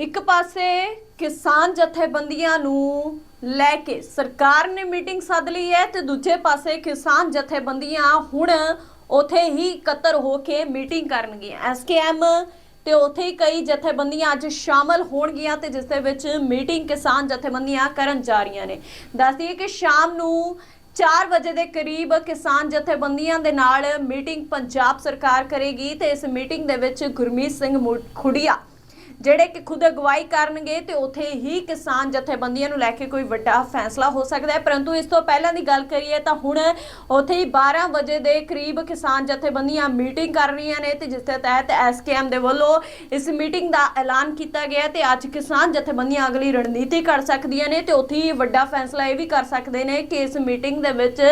ਇੱਕ ਪਾਸੇ ਕਿਸਾਨ ਜਥੇਬੰਦੀਆਂ ਨੂੰ ਲੈ ਕੇ ਸਰਕਾਰ ਨੇ ਮੀਟਿੰਗ ਸੱਦ ਲਈ ਹੈ ਤੇ ਦੂਜੇ ਪਾਸੇ ਕਿਸਾਨ ਜਥੇਬੰਦੀਆਂ ਹੁਣ ਉਥੇ ਹੀ ਇਕੱਤਰ ਹੋ ਕੇ ਮੀਟਿੰਗ ਕਰਨਗੀਆਂ। ਐਸਕੇਐਮ ਤੇ ਉਥੇ ਹੀ ਕਈ ਜਥੇਬੰਦੀਆਂ ਅੱਜ ਸ਼ਾਮਲ ਹੋਣਗੀਆਂ ਤੇ ਜਿਸ ਦੇ ਵਿੱਚ ਮੀਟਿੰਗ ਕਿਸਾਨ ਜਥੇਬੰਦੀਆਂ ਕਰਨ ਜਾ ਰਹੀਆਂ ਨੇ। ਦੱਸ ਕਿ ਸ਼ਾਮ ਨੂੰ 4 ਵਜੇ ਦੇ ਕਰੀਬ ਕਿਸਾਨ ਜਥੇਬੰਦੀਆਂ ਦੇ ਨਾਲ ਮੀਟਿੰਗ ਪੰਜਾਬ ਸਰਕਾਰ ਕਰੇਗੀ ਤੇ ਇਸ ਮੀਟਿੰਗ ਦੇ ਵਿੱਚ ਗੁਰਮੀਤ ਸਿੰਘ ਮੁ- ਖੁੜੀਆ ਜਿਹੜੇ ਕਿ ਖੁਦ ਅਗਵਾਈ ਕਰਨਗੇ ਤੇ ਉੱਥੇ ਹੀ ਕਿਸਾਨ ਜਥੇਬੰਦੀਆਂ ਨੂੰ ਲੈ ਕੇ ਕੋਈ ਵੱਡਾ ਫੈਸਲਾ ਹੋ ਸਕਦਾ ਹੈ। ਪਰੰਤੂ ਇਸ ਤੋਂ ਪਹਿਲਾਂ ਦੀ ਗੱਲ ਕਰੀਏ ਤਾਂ ਹੁਣ ਉੱਥੇ ਹੀ 12 ਵਜੇ ਦੇ ਕਰੀਬ ਕਿਸਾਨ ਜਥੇਬੰਦੀਆਂ ਮੀਟਿੰਗ ਕਰ ਰਹੀਆਂ ਨੇ ਤੇ ਜਿਸ ਦੇ ਤਹਿਤ ਐਸਕੇਐਮ ਦੇ ਵੱਲੋਂ ਇਸ ਮੀਟਿੰਗ ਦਾ ਐਲਾਨ ਕੀਤਾ ਗਿਆ ਹੈ ਤੇ ਅੱਜ ਕਿਸਾਨ ਜਥੇਬੰਦੀਆਂ ਅਗਲੀ ਰਣਨੀਤੀ ਕਰ ਸਕਦੀਆਂ ਨੇ ਤੇ ਉੱਥੇ ਹੀ ਵੱਡਾ ਫੈਸਲਾ ਇਹ ਵੀ ਕਰ ਸਕਦੇ ਨੇ ਕਿ ਇਸ ਮੀਟਿੰਗ ਦੇ ਵਿੱਚ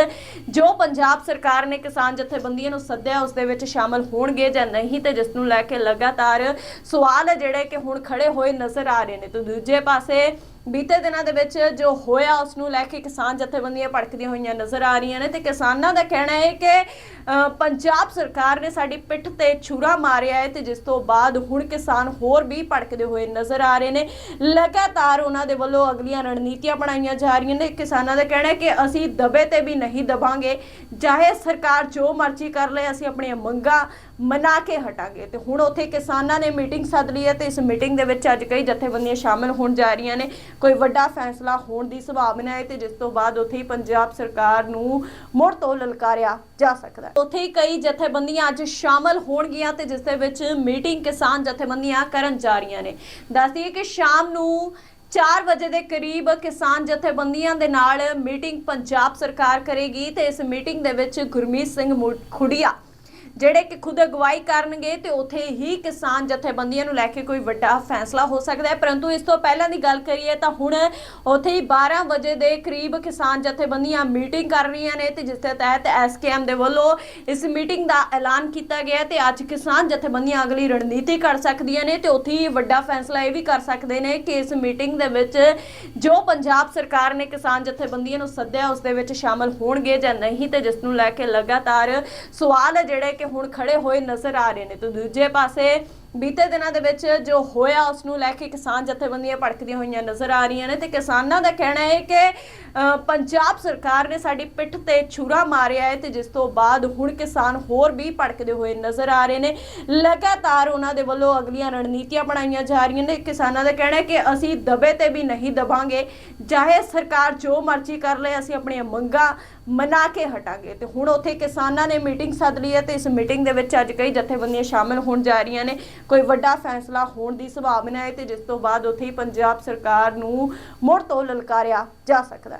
ਜੋ ਪੰਜਾਬ ਸਰਕਾਰ ਨੇ ਕਿਸਾਨ ਜਥੇਬੰਦੀਆਂ ਨੂੰ ਸੱਦਿਆ, ਉਸ ਦੇ ਵਿੱਚ ਸ਼ਾਮਲ ਹੋਣਗੇ ਜਾਂ ਨਹੀਂ ਤੇ ਜਿਸ ਨੂੰ ਲੈ ਕੇ ਲਗਾਤਾਰ ਸਵਾਲ ਹੈ ਜਿਹੜੇ ਕਿ ਹੁਣ ਖੜੇ ਹੋਏ ਨਜ਼ਰ ਆ ਰਹੇ ਨੇ। ਤੇ ਦੂਜੇ ਪਾਸੇ ਬੀਤੇ ਦਿਨਾਂ ਦੇ ਵਿੱਚ ਜੋ ਹੋਇਆ ਉਸ ਨੂੰ ਲੈ ਕੇ ਕਿਸਾਨ ਜਥੇਬੰਦੀਆਂ ਭੜਕਦੀਆਂ ਹੋਈਆਂ ਨਜ਼ਰ ਆ ਰਹੀਆਂ ਨੇ ਤੇ ਕਿਸਾਨਾਂ ਦਾ ਕਹਿਣਾ ਹੈ ਕਿ ਪੰਜਾਬ ਸਰਕਾਰ ਨੇ ਸਾਡੀ ਪਿੱਠ ਤੇ ਛੁਰਾ ਮਾਰਿਆ ਹੈ ਤੇ ਜਿਸ ਤੋਂ ਬਾਅਦ ਹੁਣ ਕਿਸਾਨ ਹੋਰ ਵੀ ਭੜਕਦੇ ਹੋਏ ਨਜ਼ਰ ਆ ਰਹੇ ਨੇ। ਲਗਾਤਾਰ ਉਹਨਾਂ ਦੇ ਵੱਲੋਂ ਅਗਲੀਆਂ ਰਣਨੀਤੀਆਂ ਬਣਾਈਆਂ ਜਾ ਰਹੀਆਂ ਨੇ। ਕਿਸਾਨਾਂ ਦਾ ਕਹਿਣਾ ਹੈ ਕਿ ਅਸੀਂ ਦਬੇ ਤੇ ਵੀ ਨਹੀਂ ਦਬਾਂਗੇ। ਚਾਹੇ ਸਰਕਾਰ ਜੋ ਮਰਜ਼ੀ ਕਰ ਲਏ, ਅਸੀਂ ਆਪਣੀਆਂ ਮੰਗਾਂ ਮਨਾ ਕੇ ਹਟਾਂਗੇ। ਤੇ ਹੁਣ ਉੱਥੇ ਕਿਸਾਨਾਂ ਨੇ ਮੀਟਿੰਗ ਸੱਦ ਲਈ ਹੈ ਤੇ ਇਸ ਮੀਟਿੰਗ ਦੇ ਵਿੱਚ ਅੱਜ ਕਈ ਜਥੇਬੰਦੀਆਂ ਸ਼ਾਮਲ ਹੋਣ ਜਾ ਰਹੀਆਂ ਨੇ। ਕੋਈ ਵੱਡਾ ਫੈਸਲਾ ਹੋਣ ਦੀ ਸੰਭਾਵਨਾ ਹੈ ਤੇ ਜਿਸ ਤੋਂ ਬਾਅਦ ਉੱਥੇ ਹੀ ਪੰਜਾਬ ਸਰਕਾਰ ਨੂੰ ਮੁੜ ਤੋਂ ਲਲਕਾਰਿਆ ਜਾ ਸਕਦਾ ਹੈ। ਉੱਥੇ ਹੀ ਕਈ ਜਥੇਬੰਦੀਆਂ ਅੱਜ ਸ਼ਾਮਲ ਹੋਣਗੀਆਂ ਤੇ ਜਿਸ ਦੇ ਵਿੱਚ ਮੀਟਿੰਗ ਕਿਸਾਨ ਜਥੇਬੰਦੀਆਂ ਕਰਨ ਜਾ ਰਹੀਆਂ ਨੇ। ਦੱਸ ਕਿ ਸ਼ਾਮ ਨੂੰ 4 ਵਜੇ ਦੇ ਕਰੀਬ ਕਿਸਾਨ ਜਥੇਬੰਦੀਆਂ ਦੇ ਨਾਲ ਮੀਟਿੰਗ ਪੰਜਾਬ ਸਰਕਾਰ ਕਰੇਗੀ ਤੇ ਇਸ ਮੀਟਿੰਗ ਦੇ ਵਿੱਚ ਗੁਰਮੀਤ ਸਿੰਘ ਮੁ- ਖੁੜੀਆ ਜਿਹੜੇ ਕਿ ਖੁਦ ਅਗਵਾਈ ਕਰਨਗੇ ਤੇ ਉੱਥੇ ਹੀ ਕਿਸਾਨ ਜਥੇਬੰਦੀਆਂ ਨੂੰ ਲੈ ਕੇ ਕੋਈ ਵੱਡਾ ਫੈਸਲਾ ਹੋ ਸਕਦਾ ਹੈ। ਪਰੰਤੂ ਇਸ ਤੋਂ ਪਹਿਲਾਂ ਦੀ ਗੱਲ ਕਰੀਏ ਤਾਂ ਹੁਣ ਉੱਥੇ ਹੀ 12 ਵਜੇ ਦੇ ਕਰੀਬ ਕਿਸਾਨ ਜਥੇਬੰਦੀਆਂ ਮੀਟਿੰਗ ਕਰ ਰਹੀਆਂ ਨੇ ਤੇ ਜਿਸ ਦੇ ਤਹਿਤ ਐਸਕੇਐਮ ਦੇ ਵੱਲੋਂ ਇਸ ਮੀਟਿੰਗ ਦਾ ਐਲਾਨ ਕੀਤਾ ਗਿਆ ਹੈ ਤੇ ਅੱਜ ਕਿਸਾਨ ਜਥੇਬੰਦੀਆਂ ਅਗਲੀ ਰਣਨੀਤੀ ਕਰ ਸਕਦੀਆਂ ਨੇ ਤੇ ਉੱਥੇ ਹੀ ਵੱਡਾ ਫੈਸਲਾ ਇਹ ਵੀ ਕਰ ਸਕਦੇ ਨੇ ਕਿ ਇਸ ਮੀਟਿੰਗ ਦੇ ਵਿੱਚ ਜੋ ਪੰਜਾਬ ਸਰਕਾਰ ਨੇ ਕਿਸਾਨ ਜਥੇਬੰਦੀਆਂ ਨੂੰ ਸੱਦਿਆ, ਉਸ ਦੇ ਵਿੱਚ ਸ਼ਾਮਲ ਹੋਣਗੇ ਜਾਂ ਨਹੀਂ ਤੇ ਜਿਸ ਨੂੰ ਲੈ ਕੇ ਲਗਾਤਾਰ ਸਵਾਲ ਹੈ ਜਿਹੜੇ ਕਿ ਹੁਣ ਖੜੇ ਹੋਏ ਨਜ਼ਰ ਆ ਰਹੇ ਨੇ। ਤੇ ਦੂਜੇ ਪਾਸੇ ਬੀਤੇ ਦਿਨਾਂ ਦੇ ਵਿੱਚ ਜੋ ਹੋਇਆ ਉਸ ਨੂੰ ਲੈ ਕੇ ਕਿਸਾਨ ਜਥੇਬੰਦੀਆਂ ਭੜਕਦੀਆਂ ਹੋਈਆਂ ਨਜ਼ਰ ਆ ਰਹੀਆਂ ਨੇ ਤੇ ਕਿਸਾਨਾਂ ਦਾ ਕਹਿਣਾ ਹੈ ਕਿ ਪੰਜਾਬ ਸਰਕਾਰ ਨੇ ਸਾਡੀ ਪਿੱਠ ਤੇ ਛੁਰਾ ਮਾਰਿਆ ਹੈ ਤੇ ਜਿਸ ਤੋਂ ਬਾਅਦ ਹੁਣ ਕਿਸਾਨ ਹੋਰ ਵੀ ਭੜਕਦੇ ਹੋਏ ਨਜ਼ਰ ਆ ਰਹੇ ਨੇ। ਲਗਾਤਾਰ ਉਹਨਾਂ ਦੇ ਵੱਲੋਂ ਅਗਲੀਆਂ ਰਣਨੀਤੀਆਂ ਬਣਾਈਆਂ ਜਾ ਰਹੀਆਂ ਨੇ। ਕਿਸਾਨਾਂ ਦਾ ਕਹਿਣਾ ਹੈ ਕਿ ਅਸੀਂ ਦਬੇ ਤੇ ਵੀ ਨਹੀਂ ਦਬਾਂਗੇ। ਚਾਹੇ ਸਰਕਾਰ ਜੋ ਮਰਜ਼ੀ ਕਰ ਲਏ, ਅਸੀਂ ਆਪਣੀਆਂ ਮੰਗਾਂ ਮਨਾ ਕੇ ਹਟਾਂਗੇ। ਤੇ ਹੁਣ ਉੱਥੇ ਕਿਸਾਨਾਂ ਨੇ ਮੀਟਿੰਗ ਸੱਦ ਲਈ ਹੈ ਤੇ ਇਸ ਮੀਟਿੰਗ ਦੇ ਵਿੱਚ ਅੱਜ ਕਈ ਜਥੇਬੰਦੀਆਂ ਸ਼ਾਮਲ ਹੋਣ ਜਾ ਰਹੀਆਂ ਨੇ। ਕੋਈ ਵੱਡਾ ਫੈਸਲਾ ਹੋਣ ਦੀ ਸੰਭਾਵਨਾ ਹੈ ਤੇ ਜਿਸ ਤੋਂ ਬਾਅਦ ਉੱਥੇ ਹੀ ਪੰਜਾਬ ਸਰਕਾਰ ਨੂੰ ਮੁੜ ਤੋਂ ਲਲਕਾਰਿਆ ਜਾ ਸਕਦਾ ਹੈ।